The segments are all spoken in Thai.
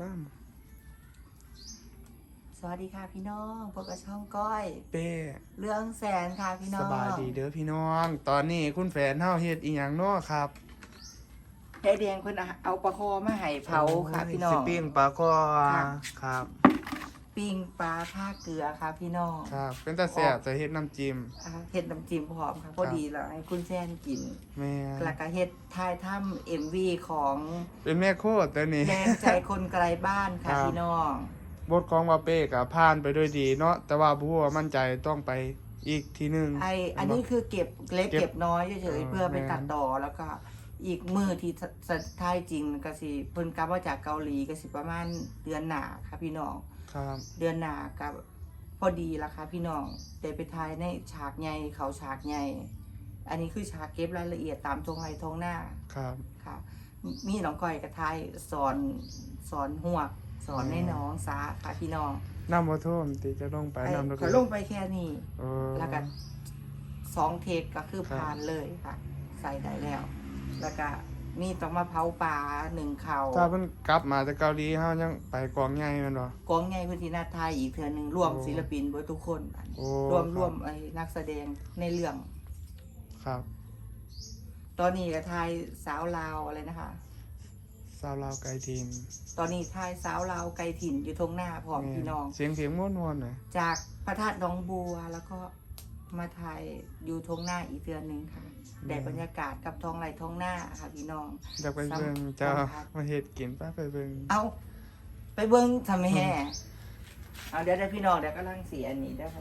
ตั้มสวัสดีค่ะพี่น้องพบกับช่องก้อย เป้เรื่องแสนค่ะพี่น้สองบายดีเด้อพี่น้อง ตอนนี้คุณแฟนเฮาเฮ็ดอีหยังเนาะครับยายแดงเพิ่นเอาปลาคอมาให้เผาค่ะพี่น้อสิงปิ้งปลาคอค่ะครับ ปิ้งปลาท่าเกลือค่ะพี่น้องครับ เป็นตาแซ่บจะเฮ็ดน้ำจิ้มอ่าเฮ็ดน้ำจิ้มพร้อมค่ะพอดีแล้วให้คุณแซนกินแม่แล้วก็เฮ็ดทายถ้ำเอ็มวีของเป็นแม่โคตรตัวนี้แรงใจคนไกลบ้านค่ะครับพี่น้องบทของว่าเป้ก็ผ่านไปด้วยดีเนาะแต่ว่าผู้ว่ามั่นใจต้องไปอีกทีหนึงไออันนี้คือเก็บเล็กเก็บเก็บน้อยเฉยเออๆเพื่อไปแม่นตัดต่อแล้วก็ อีกมือที่สสท้ายจริงก็สิเพิ่นกลับมาจากเกาหลีก็สิประมาณเดือนหน้าค่ะพี่น้องครับเดือนหน้ากับพอดีละค่ะพี่น้องได้ไปถ่ายในฉากใหญ่เขาฉากใหญ่อันนี้คือฉากเก็บรายละเอียดตามทงไรทงหน้าครับค่ะ มีน้องก้อยกับทายสอนสอนหวกสอนให้น้องซาค่ะพี่น้องน้ำบ่ท่วมติจะลงไปไอ้น้ำเขาลงไปแค่นี้เออแล้วก็สองเทคก็คือครับผ่านเลยค่ะ ใส่ได้แล้ว แล้วก็มีต้องมาเผาปลาหนึ่งเขาถ้าเพิ่นกลับมาจากเกาหลีเฮายังไปกองใหญ่แม่นบ่ กองใหญ่พื้นที่นาไทยอีกเทือหนึ่งรวมโอ้ศิลปินเบิดทุกคนอันโอ้รวมครับ รวมไอ้นักแสดงในเรื่อง ครับ ตอนนี้ก็ทายสาวลาวอะไรนะคะ สาวลาวไกลทินตอนนี้ทายสาวลาวไกลถิ่นอยู่ทงหน้าพร้อมพี่น้อง เสียงเพลงม่วนๆหน่อยจากพระธาตุหน้องบัวแล้วก็ มาถ่ายอยู่ทงหน้าอีกเดือนหนึ่งค่ะได้บรรยากาศกับท้องไร่ท้องหน้าค่ะพี่น้องอยากไปเบิ่งสัมเจ้าสัมผัสมาเฮ็ดกินป้าไปเบิ่งเอาไปเบิ้งทำไมแห่เอาเดี๋ยวเดี๋ยวพี่น้องเดี๋ยวก็ลังสีอันนี้เด้อค่ะ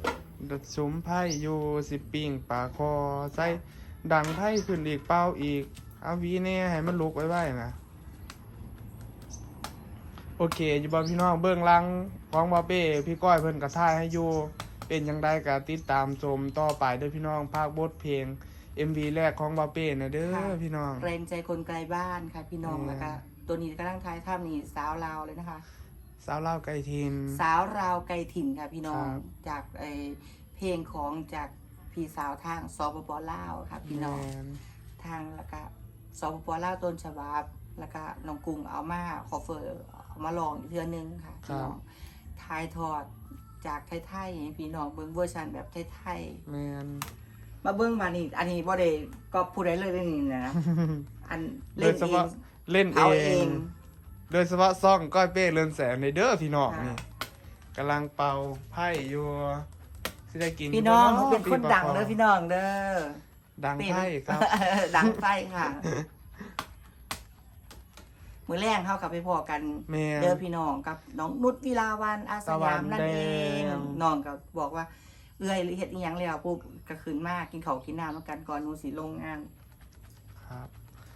ดัดสุมไผ่อยู่สิปิ้งปลาคอใส่ดังไผ่ขึ้นอีกเป้าอีกเอาวีแน่ให้มันลุกไว้ไว้นะโอเคอยู่บ่พี่น้องเบื้องหลังของบอเป้พี่ก้อยเพิ่นกระท่ายให้อยู่ เป็นยังไงก็ติดตามชมต่อไปเด้อพี่น้องภาคบทเพลง MV แรกของบอเป้นะเด้อพี่น้อง แรงใจคนไกลบ้านค่ะพี่น้องอืม แล้วก็ตัวนี้กำลังทายท่ามนี่สาวลาวเลยนะคะ สาวเล่าวไก่ทิน สาวราวไกลถิ่นค่ะพี่น้องครับ จากไอเพลงของจากพี่สาวทางสปปลาวค่ะพี่น้อง แม่น ทางแล้วก็สปปลาวต้นฉบับแล้วก็น้องกรุงเอามาคอเฟอร์เอามาลองอีกเทือนึงค่ะพี่น้องทายทอด จากไทยๆให้พี่น้องเบิ้งเวอร์ชันแบบไทยแม่นๆมาเบิ้งมานี่ อันนี้บ่ได้ก็พูดได้เลยเรื่องนี้นะ อันโดเล่ยนเฉเอพาะงเล่นเอาเอเอง ง โดยเฉพาะซ่องก้อยเป้เรือนแสงในเด้อพี่น้องค่ะ นี่กำลังเป่าไพ่อยู่สิได้กินพี่น้องบ่เป็นคนดังปีเด้อปะพี่น้องเด้อ ดังไพ่ครับ ดังไฟค่ะ มือแรงเข้ากับไปพอกันแม่นเด้อพี่น้องกับน้องนุชวิลาวันอาสยามนั่นเองตะวันแดง น้องก็บอกว่า เอื้อยเฮ็ดอีหยังแล้วปุ๊บก็คืนมากกินข้าวกินน้ำแล้วกันก่อนหนูสิลงงานครับ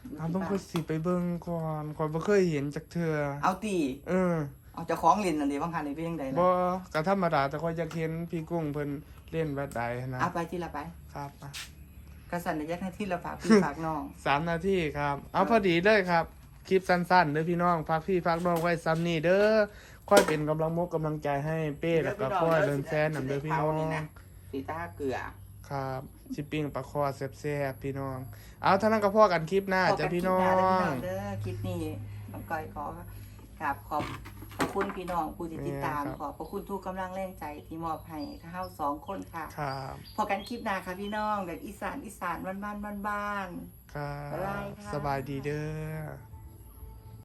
อยู่เอาที่ต้องบ้าค่อนยสิไปเบิ่งก่อนก่อนบ่เคยเห็นจักเทื่อเอาตีเออเอาเจะคล้าของเล่นนั่นเดีบางคันนี่เป็นยังไงบ่ล่ะก็ธรรมดาแต่ค่อยอยากเห็นพี่กุ้งเพิ่นเล่นแบบใดนะเอาไปที่ละไปครับอะกระสันในยักษ์หน้าที่ละฝากพี่ฝากน้อง สามนาทีครับ เอาพอดีเลยครับ คลิปสั้นๆเด้อพี่น้องฝากพี่ฝากน้องไว้ซ้ำนี่เด้อค่อยเป็นกำลังมกกำลังใจให้เป้แล้วก็ค่อยเดินแซนนำเด้อพี่น้องสีตาเกลือครับชิปปิ้งปลาคอแซ่บๆพี่น้อง เอาเท่านั้นก็พอกันคลิปหน้าจ้ะพี่น้อขบคุณงคลิปหน้าเด้อพี่น้องเด้อคลิปนี้น้องก้อยขอกราบขอบขอบคุณพี่น้องผู้ที่ติดตามเนี่ยครับขอบพระคุณทุกกำลังแรงใจที่มอบให้ทั้งเฮาสองคนค่ะครับพอกันคลิปหน้าค่ะพี่น้องแบบอีสานอีสานบ้านบ้านบ้านบ้านครับ๊ายบาบยค่ะสบายดีเด้อ